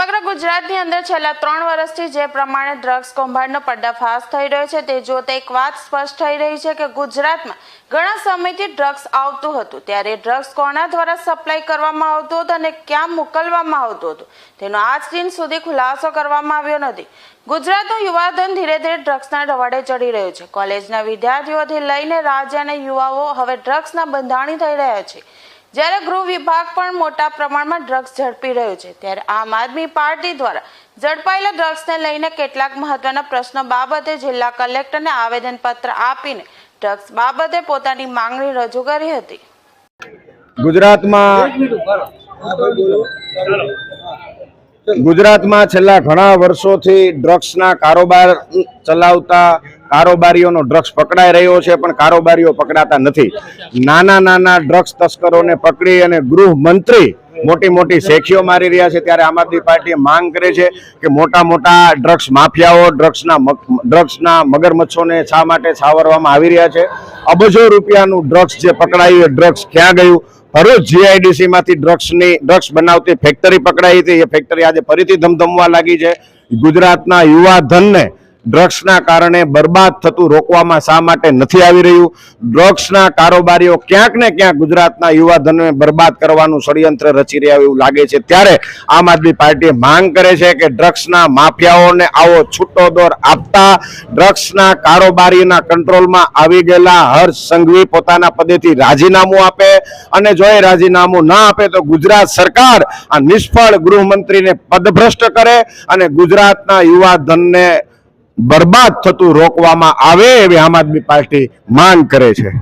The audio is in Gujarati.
ગુજરાતની અંદર છેલ્લા ત્રણ વર્ષથી જે પ્રમાણે ડ્રગ્સ કૌભાંડનો પર્દાફાશ થઈ રહ્યો છે, તે જોતા એક વાત સ્પષ્ટ થઈ રહી છે કે ગુજરાતમાં ઘણા સમયથી ડ્રગ્સ આવતું હતું. ત્યારે ડ્રગ્સ કોના દ્વારા સપ્લાય કરવામાં આવતું હતું અને ક્યાં મોકલવામાં આવતું હતું? તેનો આજ દિન સુધી ખુલાસો કરવામાં આવ્યો નથી. ગુજરાતનું યુવાધન ધીરે ધીરે ડ્રગ્સના રવાડે ચડી રહ્યું છે. કોલેજના વિદ્યાર્થીઓથી લઈને રાજ્યના યુવાઓ હવે ડ્રગ્સના બંધાણી થઈ રહ્યા છે. જ્યારે ગૃહ વિભાગ પણ મોટા પ્રમાણમાં ડ્રગ્સ ઝડપી રહ્યું છે, ત્યારે આમ આદમી પાર્ટી દ્વારા ઝડપાયેલા ડ્રગ્સને લઈને કેટલાક મહત્વના પ્રશ્નો બાબતે જિલ્લા કલેક્ટરને આવેદનપત્ર આપીને ડ્રગ્સ બાબતે પોતાની માંગણી રજૂ કરી હતી. ગુજરાતમાં ગુજરાતમાં છેલ્લા ઘણા વર્ષોથી ડ્રગ્સના કારોબાર ચલાવતા કારોબારીઓનો ડ્રગ્સ પકડાઈ રહ્યો છે, પણ કારોબારીઓ પકડાતા નથી. નાના નાના ડ્રગ્સ તસ્કરોને પકડી અને ગૃહમંત્રી મોટી મોટી શેખીઓ મારી રહ્યા છે. ત્યારે આમ આદમી પાર્ટી માંગ કરે છે કે મોટા મોટા ડ્રગ્સ માફિયાઓ ડ્રગ્સના ડ્રગ્સના મગરમચ્છોને શા માટે છાવરવામાં આવી રહ્યા છે? અબજો રૂપિયાનું ડ્રગ્સ જે પકડાયું એ ડ્રગ્સ ક્યાં ગયું? ભરૂચ જીઆઈડીસી માંથી ડ્રગ્સની ડ્રગ્સ બનાવતી ફેક્ટરી પકડાઈ હતી. એ ફેક્ટરી આજે ફરીથી ધમધમવા લાગી છે. ગુજરાતના યુવા ધનને ડ્રગ્સના કારણે બરબાદ થતું રોકવામાં શા માટે નથી આવી રહ્યું? ડ્રગ્સના કારોબારીઓ ક્યાંક ને ક્યાંક ગુજરાતના યુવાધનને બરબાદ કરવાનું ષડયંત્ર રચી રહ્યા એવું લાગે છે. ત્યારે આમ આદમી પાર્ટી માંગ કરે છે કે ડ્રગ્સના માફિયાઓને આવો છૂટો દોર આપતા ડ્રગ્સના કારોબારીના કંટ્રોલમાં આવી ગયેલા હર્ષ સંઘવી પોતાના પદેથી રાજીનામું આપે અને જો એ રાજીનામું ના આપે તો ગુજરાત સરકાર આ નિષ્ફળ ગૃહમંત્રીને પદભ્રષ્ટ કરે અને ગુજરાતના યુવા ધનને બરબાદ થતું રોકવામાં આવે એવી આમ આદમી પાર્ટી માંગ કરે છે.